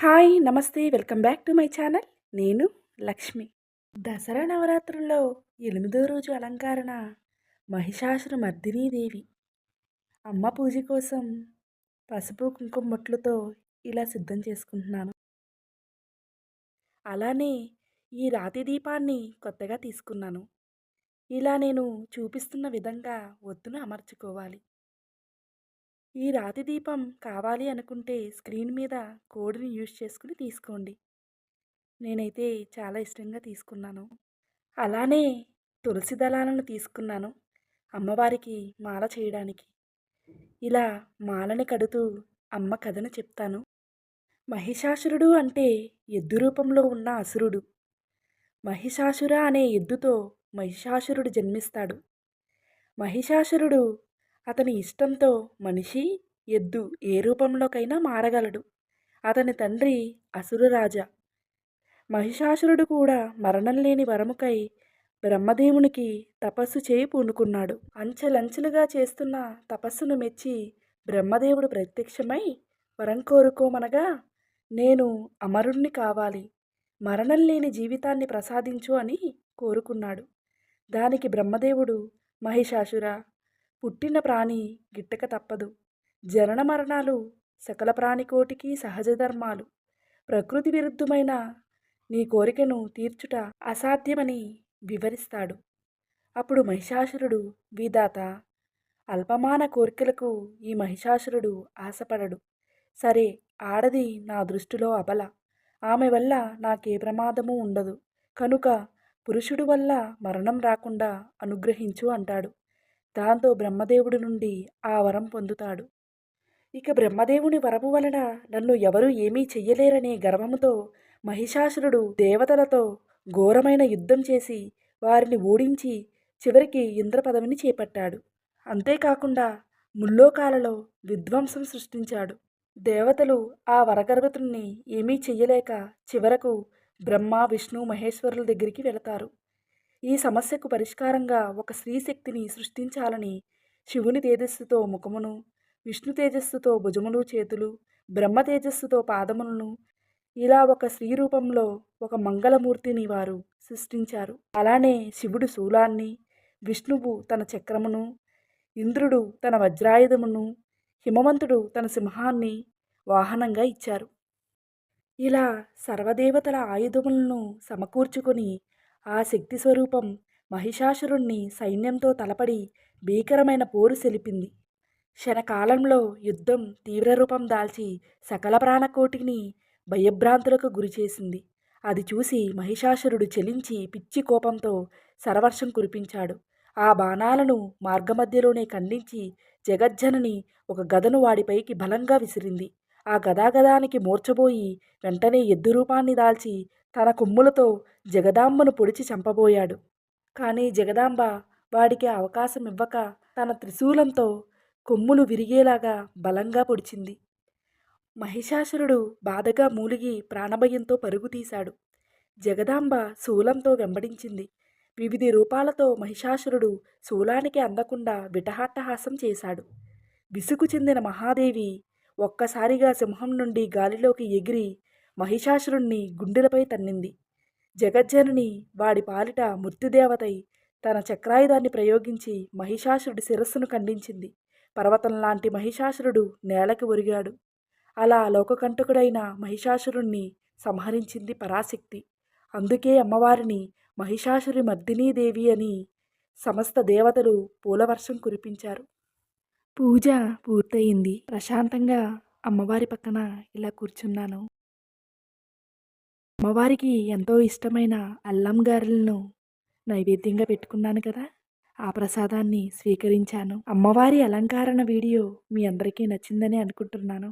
Hi నమస్తే welcome back to my channel. నేను లక్ష్మి. దసరా నవరాత్రుల్లో ఎనిమిదో రోజు అలంకరణ మహిషాసుర మర్దినీదేవి అమ్మ పూజ కోసం పసుపు కుంకుమ బొట్లతో ఇలా సిద్ధం చేసుకుంటున్నాను. అలానే ఈ రాతి దీపాన్ని కొత్తగా తీసుకున్నాను. ఇలా నేను చూపిస్తున్న విధంగా ఒత్తును అమర్చుకోవాలి. ఈ రాతి దీపం కావాలి అనుకుంటే స్క్రీన్ మీద కోడ్ని యూజ్ చేసుకుని తీసుకోండి. నేనైతే చాలా ఇష్టంగా తీసుకున్నాను. అలానే తులసి దళాలను తీసుకున్నాను అమ్మవారికి మాల చేయడానికి. ఇలా మాలని కడుతూ అమ్మ కథను చెప్తాను. మహిషాసురుడు అంటే ఎద్దు రూపంలో ఉన్న అసురుడు. మహిషాసుర అనే ఎద్దుతో మహిషాసురుడు జన్మిస్తాడు. మహిషాసురుడు అతని ఇష్టంతో మనిషి ఎద్దు ఏ రూపంలోకైనా మారగలడు. అతని తండ్రి అసురరాజా. మహిషాసురుడు కూడా మరణం లేని వరముకై బ్రహ్మదేవునికి తపస్సు చేయి పూనుకున్నాడు. అంచెలంచెలుగా చేస్తున్న తపస్సును మెచ్చి బ్రహ్మదేవుడు ప్రత్యక్షమై వరం కోరుకోమనగా నేను అమరుణ్ణి కావాలి. మరణం లేని జీవితాన్ని ప్రసాదించు అని కోరుకున్నాడు. దానికి బ్రహ్మదేవుడు మహిషాసుర పుట్టిన ప్రాణి గిట్టక తప్పదు. జనన మరణాలు సకల ప్రాణికోటికి సహజ ధర్మాలు. ప్రకృతి విరుద్ధమైన నీ కోరికను తీర్చుట అసాధ్యమని వివరిస్తాడు. అప్పుడు మహిషాసురుడు విధాత అల్పమాన కోరికలకు ఈ మహిషాసురుడు ఆశపడడు. సరే ఆడది నా దృష్టిలో అబల. ఆమె వల్ల నాకే ప్రమాదము ఉండదు. కనుక పురుషుడు వల్ల మరణం రాకుండా అనుగ్రహించు అంటాడు. దాంతో బ్రహ్మదేవుడి నుండి ఆ వరం పొందుతాడు. ఇక బ్రహ్మదేవుని వరము వలన నన్ను ఎవరూ ఏమీ చెయ్యలేరనే గర్వముతో మహిషాసురుడు దేవతలతో ఘోరమైన యుద్ధం చేసి వారిని ఓడించి చివరికి ఇంద్ర పదవిని చేపట్టాడు. అంతేకాకుండా ముల్లోకాలలో విధ్వంసం సృష్టించాడు. దేవతలు ఆ వరగర్భతుణ్ణి ఏమీ చెయ్యలేక చివరకు బ్రహ్మ విష్ణు మహేశ్వరుల దగ్గరికి వెళతారు. ఈ సమస్యకు పరిష్కారంగా ఒక స్త్రీశక్తిని సృష్టించాలని శివుని తేజస్సుతో ముఖమును విష్ణు తేజస్సుతో భుజములు చేతులు బ్రహ్మ తేజస్సుతో పాదములను ఇలా ఒక స్త్రీ రూపంలో ఒక మంగళమూర్తిని వారు సృష్టించారు. అలానే శివుడు శూలాన్ని విష్ణువు తన చక్రమును ఇంద్రుడు తన వజ్రాయుధమును హిమవంతుడు తన సింహాన్ని వాహనంగా ఇచ్చారు. ఇలా సర్వదేవతల ఆయుధములను సమకూర్చుకొని ఆ శక్తి స్వరూపం మహిషాసురుణ్ణి సైన్యంతో తలపడి భీకరమైన పోరు సెలిపింది. క్షణకాలంలో యుద్ధం తీవ్రరూపం దాల్చి సకల ప్రాణకోటిని భయభ్రాంతులకు గురిచేసింది. అది చూసి మహిషాసురుడు చెలించి పిచ్చి కోపంతో సరవర్షం కురిపించాడు. ఆ బాణాలను మార్గమధ్యలోనే ఖండించి జగజ్జనని ఒక గదను వాడిపైకి బలంగా విసిరింది. ఆ గదాగదానికి మూర్చబోయి వెంటనే ఎద్దు రూపాన్ని దాల్చి తన కొమ్ములతో జగదాంబను పొడిచి చంపబోయాడు. కానీ జగదాంబ వాడికి అవకాశం ఇవ్వక తన త్రిశూలంతో కొమ్ములు విరిగేలాగా బలంగా పొడిచింది. మహిషాసురుడు బాధగా మూలిగి ప్రాణభయంతో పరుగుతీశాడు జగదాంబ శూలంతో వెంబడించింది. వివిధ రూపాలతో మహిషాసురుడు శూలానికి అందకుండా విటహాట్టహాసం చేశాడు. విసుగు చెందిన మహాదేవి ఒక్కసారిగా సింహం నుండి గాలిలోకి ఎగిరి మహిషాసురుణ్ణి గుండెలపై తన్నింది. జగజ్జనుని వాడి పాలిట మృత్యుదేవతై తన చక్రాయుధాన్ని ప్రయోగించి మహిషాసురుడి శిరస్సును ఖండించింది. పర్వతం లాంటి మహిషాసురుడు నేలకి ఒరిగాడు. అలా లోకకంటకుడైన మహిషాసురుణ్ణి సంహరించింది పరాశక్తి. అందుకే అమ్మవారిని మహిషాసురి మర్దినీదేవి అని సమస్త దేవతలు పూలవర్షం కురిపించారు. పూజ పూర్తయింది. ప్రశాంతంగా అమ్మవారి పక్కన ఇలా కూర్చున్నాను. అమ్మవారికి ఎంతో ఇష్టమైన అల్లం గారెలను నైవేద్యంగా పెట్టుకున్నాను కదా! ఆ ప్రసాదాన్ని స్వీకరించాను. అమ్మవారి అలంకరణ వీడియో మీ అందరికీ నచ్చిందని అనుకుంటున్నాను.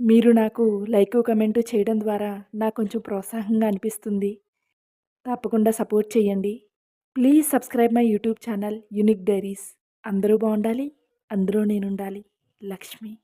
మీరు నాకు లైక్ కమెంట్ చేయడం ద్వారా నాకు కొంచెం ప్రోత్సాహంగా అనిపిస్తుంది. తప్పకుండా సపోర్ట్ చేయండి. Please subscribe my YouTube channel unique diaries. అందరూ బాగుండాలి. అందరూ నేనుండాలి. లక్ష్మి.